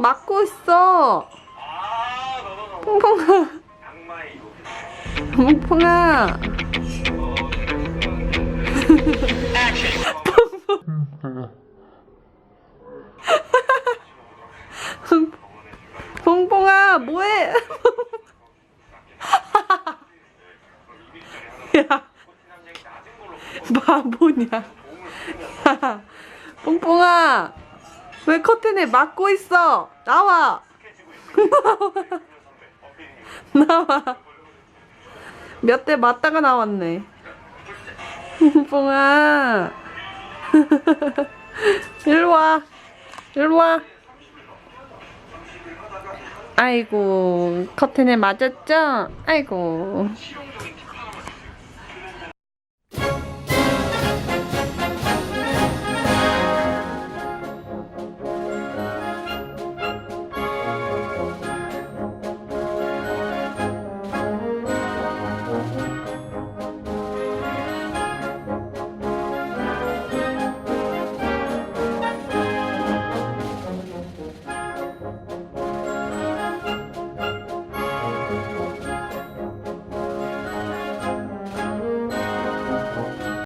막고 있어. 아, 너너너. 퐁퐁아. 퐁퐁아. 퐁퐁아, 뭐해? 야, 바보냐? 퐁퐁아, 왜 커튼에 막고 있어? 나와. 나와. 몇 대 맞다가 나왔네. 퐁퐁아. 일로 와. 일로 와. 아이고, 커튼에 맞았죠? 아이고.